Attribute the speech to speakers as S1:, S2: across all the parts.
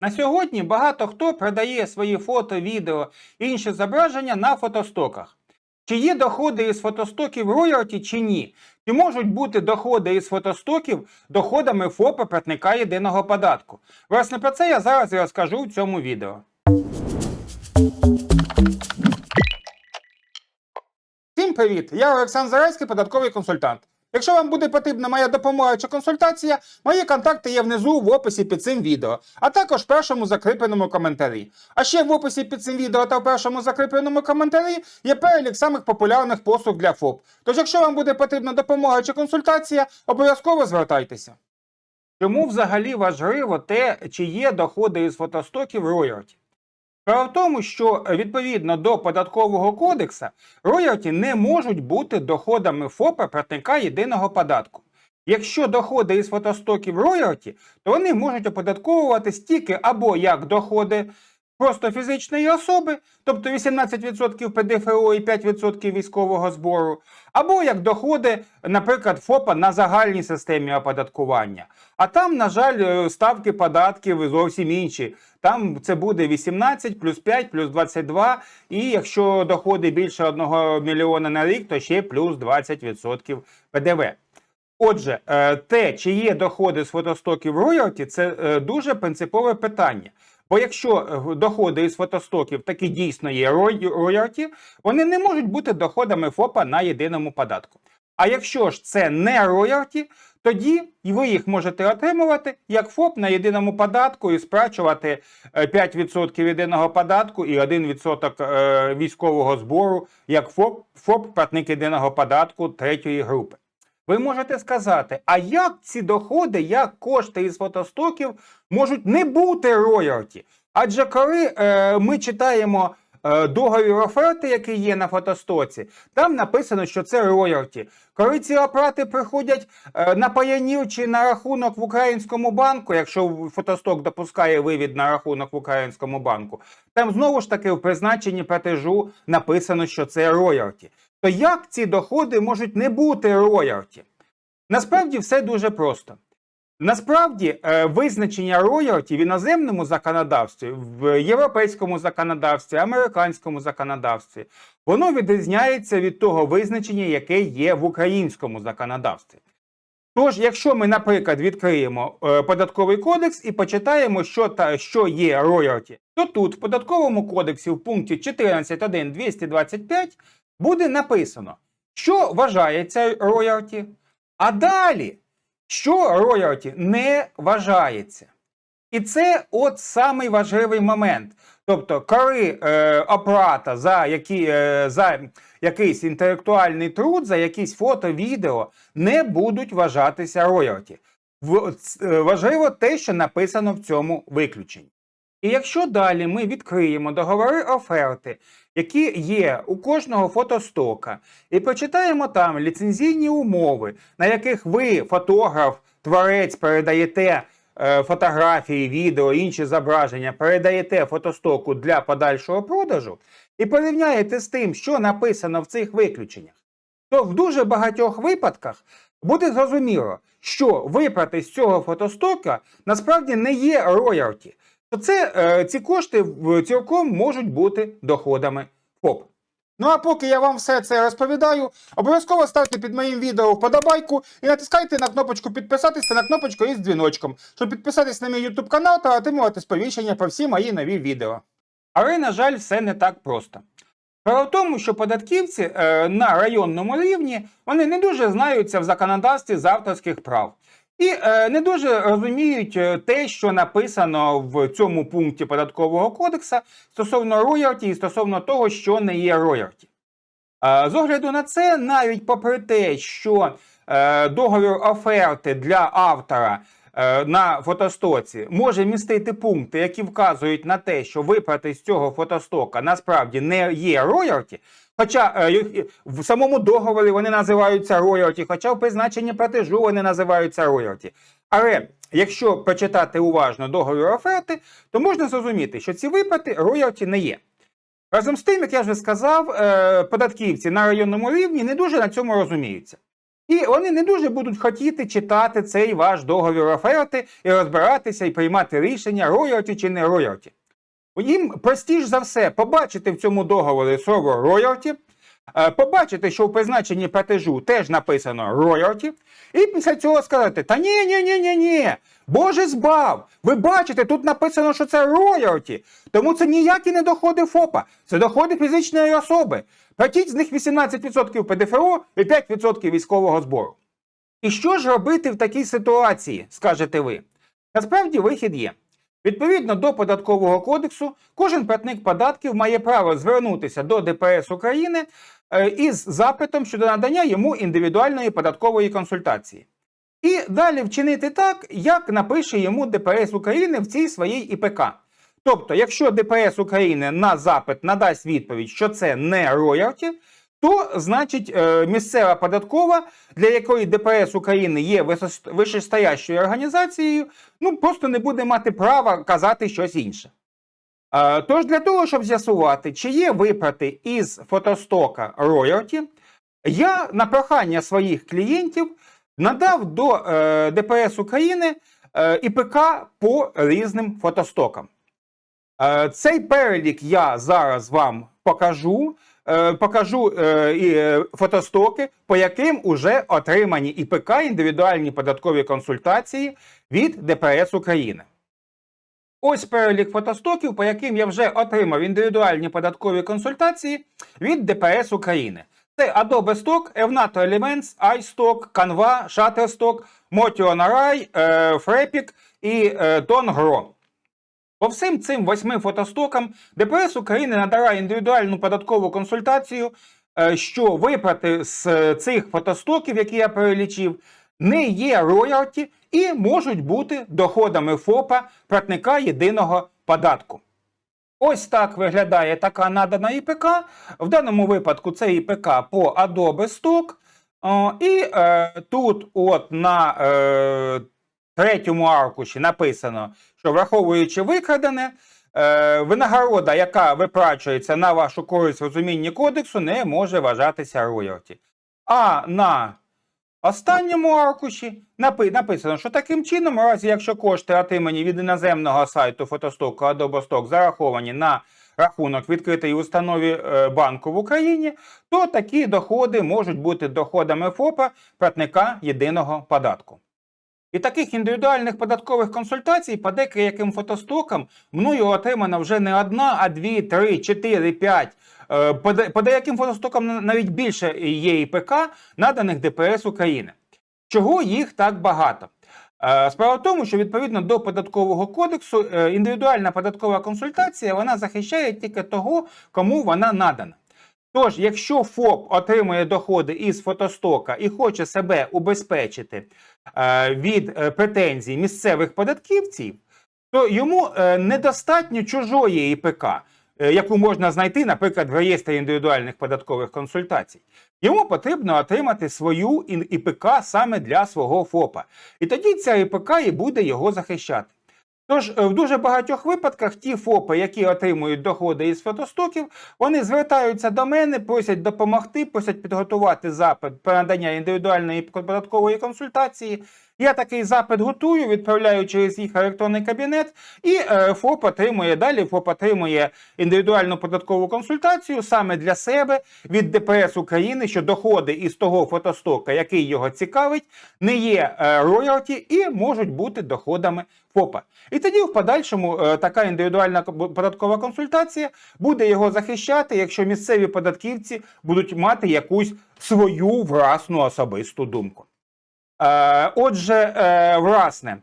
S1: На сьогодні багато хто продає свої фото, відео і інші зображення на фотостоках. Чи є доходи із фотостоків роялті чи ні? Чи можуть бути доходи із фотостоків доходами ФОПа платника єдиного податку? Власне про це я зараз і розкажу в цьому відео. Всім привіт! Я Олександр Зарайський, податковий консультант. Якщо вам буде потрібна моя допомога чи консультація, мої контакти є внизу в описі під цим відео, а також в першому закріпленому коментарі. А ще в описі під цим відео та в першому закріпленому коментарі є перелік самих популярних послуг для ФОП. Тож, якщо вам буде потрібна допомога чи консультація, обов'язково звертайтеся. Чому взагалі важливо те, чи є доходи із фотостоків роялті? Справа в тому, що е, відповідно до податкового кодексу роялті не можуть бути доходами ФОПа платника єдиного податку. Якщо доходи із фотостоків роялті, то вони можуть оподатковуватись тільки або як доходи просто фізичної особи, тобто 18% ПДФО і 5% військового збору, або як доходи, наприклад, ФОПа на загальній системі оподаткування. А там, на жаль, е, ставки податків зовсім інші. Там це буде 18 плюс 5 плюс 22, і якщо доходи більше 1 мільйона на рік, то ще плюс 20% ПДВ. Отже, е, те, чи є доходи з фотостоків роялті, це е, дуже принципове питання. Бо якщо е, доходи із фотостоків таки дійсно є роялті, вони не можуть бути доходами ФОПа на єдиному податку. А якщо ж це не роялті, тоді ви їх можете отримувати як ФОП на єдиному податку і сплачувати е, 5% єдиного податку і 1% е, військового збору як ФОП, ФОП платник єдиного податку третьої групи. Ви можете сказати, а як ці доходи, як кошти із фотостоків можуть не бути роялті? Адже коли е, ми читаємо е, договір оферти, який є на фотостоці, там написано, що це роялті. Коли ці оплати приходять е, на паянір чи на рахунок в українському банку, якщо фотосток допускає вивід на рахунок в українському банку, там знову ж таки в призначенні платежу написано, що це роялті. То як ці доходи можуть не бути роялті? Насправді все дуже просто. Насправді, е, визначення роялті в іноземному законодавстві, в європейському законодавстві, американському законодавстві, воно відрізняється від того визначення, яке є в українському законодавстві. Тож, якщо ми, наприклад, відкриємо е, податковий кодекс і почитаємо, що, та, що є роялті, то тут в податковому кодексі в пункті 14.1.225 буде написано, що вважається роялті, а далі, що роялті не вважається. І це от самий важливий момент. Тобто, коли е, оплата за, які, е, за якийсь інтелектуальний труд, за якісь фото, відео не будуть вважатися роялті. В- е, Важливо те, що написано в цьому виключенні. І якщо далі ми відкриємо договори оферти, які є у кожного фотостока, і почитаємо там ліцензійні умови, на яких ви, фотограф, творець, передаєте е, фотографії, відео, інші зображення, передаєте фотостоку для подальшого продажу, і порівняєте з тим, що написано в цих виключеннях, то в дуже багатьох випадках буде зрозуміло, що випрати з цього фотостока насправді не є роялті. Це е, ці кошти цілком можуть бути доходами ФОП. Ну а поки я вам все це розповідаю, обов'язково ставте під моїм відео вподобайку і натискайте на кнопочку підписатись та на кнопочку із дзвіночком, щоб підписатись на мій YouTube канал та отримувати сповіщення про всі мої нові відео. Але, на жаль, все не так просто. Справа в тому, що податківці е, на районному рівні вони не дуже знаються в законодавстві з авторських прав. І е, не дуже розуміють е, те, що написано в цьому пункті податкового кодексу стосовно роялті і стосовно того, що не є роялті. Е, з огляду на це, навіть попри те, що е, договір оферти для автора е, на фотостоці може містити пункти, які вказують на те, що виплати з цього фотостока насправді не є роялті. Хоча е, в самому договорі вони називаються роялті, хоча в призначенні платежу вони називаються роялті. Але якщо почитати уважно договір оферти, то можна зрозуміти, що ці виплати роялті не є. Разом з тим, як я вже сказав, е, податківці на районному рівні не дуже на цьому розуміються. І вони не дуже будуть хотіти читати цей ваш договір оферти і розбиратися і приймати рішення, роялті чи не роялті. Їм простіш за все побачити в цьому договорі слово роялті, е, побачити, що в призначенні платежу теж написано роялті, і після цього сказати: Та ні, ні, ні, ні, ні, Боже збав! Ви бачите, тут написано, що це роялті. Тому це ніякі не доходи ФОПа, це доходи фізичної особи. Платіть з них 18% ПДФО і 5% військового збору. І що ж робити в такій ситуації, скажете ви? Насправді вихід є. Відповідно до податкового кодексу, кожен платник податків має право звернутися до ДПС України е, із запитом щодо надання йому індивідуальної податкової консультації. І далі вчинити так, як напише йому ДПС України в цій своїй ІПК. Тобто, якщо ДПС України на запит надасть відповідь, що це не роялті, то значить е, місцева податкова, для якої ДПС України є вищестоящою організацією, ну просто не буде мати права казати щось інше. Е, Тож для того, щоб з'ясувати, чи є виплати із фотостока роялті, я на прохання своїх клієнтів надав до е, ДПС України ІПК по різним фотостокам. Цей перелік я зараз вам покажу. Е, Покажу е, і е, фотостоки, по яким уже отримані ІПК індивідуальні податкові консультації від ДПС України. Ось перелік фотостоків, по яким я вже отримав індивідуальні податкові консультації від ДПС України. Це Adobe Stock, Evnato Elements, iStock, Canva, Shutterstock, Motionarai, е, Frepic і TonGro. По всім цим восьми фотостокам ДПС України надає індивідуальну податкову консультацію, е, що виплати з е, цих фотостоків, які я перелічив, не є роялті і можуть бути доходами ФОПа платника єдиного податку. Ось так виглядає така надана ІПК. В даному випадку це ІПК по Adobe Stock. І е, тут, от на е, третьому аркуші написано, що враховуючи викрадене, е, винагорода, яка виплачується на вашу користь в розумінні кодексу, не може вважатися роялті. А на останньому аркуші напи- написано, що таким чином, у разі якщо кошти отримані від іноземного сайту фотостоку Adobe зараховані на рахунок відкритої установі е, банку в Україні, то такі доходи можуть бути доходами ФОПа платника єдиного податку. І таких індивідуальних податкових консультацій по деяким фотостокам мною отримано вже не одна, а дві, три, чотири, п'ять. Е, По, деяким фотостокам навіть більше є ІПК, наданих ДПС України. Чого їх так багато? Е, Справа в тому, що відповідно до податкового кодексу е, індивідуальна податкова консультація вона захищає тільки того, кому вона надана. Тож, якщо ФОП отримує доходи із фотостока і хоче себе убезпечити е, від е, претензій місцевих податківців, то йому е, недостатньо чужої ІПК, е, яку можна знайти, наприклад, в реєстрі індивідуальних податкових консультацій. Йому потрібно отримати свою ІПК саме для свого ФОПа. І тоді ця ІПК і буде його захищати. Тож е, в дуже багатьох випадках ті ФОПи, які отримують доходи із фотостоків, вони звертаються до мене, просять допомогти, просять підготувати запит про надання індивідуальної податкової консультації. Я такий запит готую, відправляю через їх електронний кабінет, і е, ФОП отримує далі. ФОП отримує індивідуальну податкову консультацію саме для себе від ДПС України, що доходи із того фотостока, який його цікавить, не є е, роялті і можуть бути доходами ФОПа. І тоді в подальшому е, така індивідуальна податкова консультація буде його захищати, якщо місцеві податківці будуть мати якусь свою власну особисту думку. Е, Отже, е, власне,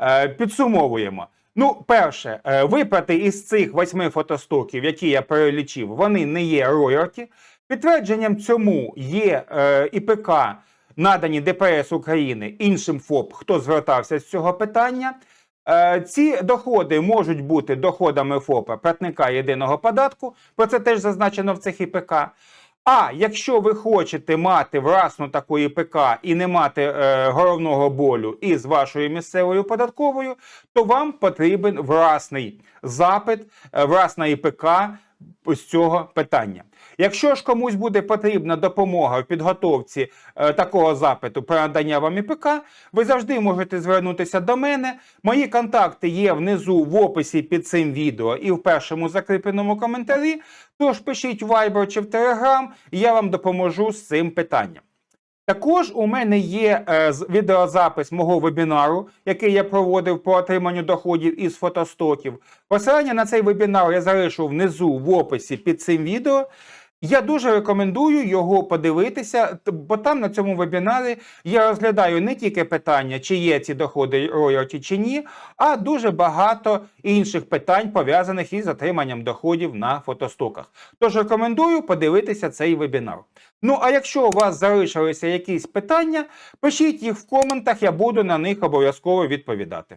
S1: е, підсумовуємо. Ну, перше, виплати із цих восьми фотостоків, які я перелічив, вони не є роялті. Підтвердженням цьому є ІПК, надані ДПС України іншим ФОП, хто звертався з цього питання. Ці доходи можуть бути доходами ФОПа платника єдиного податку. Про це теж зазначено в цих ІПК. А якщо ви хочете мати власну таку ІПК і не мати е, головного болю із вашою місцевою податковою, то вам потрібен власний запит, е, власна ІПК з цього питання. Якщо ж комусь буде потрібна допомога в підготовці е, такого запиту про надання вам ІПК, ви завжди можете звернутися до мене. Мої контакти є внизу в описі під цим відео і в першому закріпленому коментарі. Тож пишіть в Viber чи в Telegram, і я вам допоможу з цим питанням. Також у мене є е, відеозапис мого вебінару, який я проводив по отриманню доходів із фотостоків. Посилання на цей вебінар я залишу внизу в описі під цим відео. Я дуже рекомендую його подивитися, бо там на цьому вебінарі я розглядаю не тільки питання, чи є ці доходи роялті чи ні, а дуже багато інших питань, пов'язаних із отриманням доходів на фотостоках. Тож рекомендую подивитися цей вебінар. Ну а якщо у вас залишилися якісь питання, пишіть їх в коментах, я буду на них обов'язково відповідати.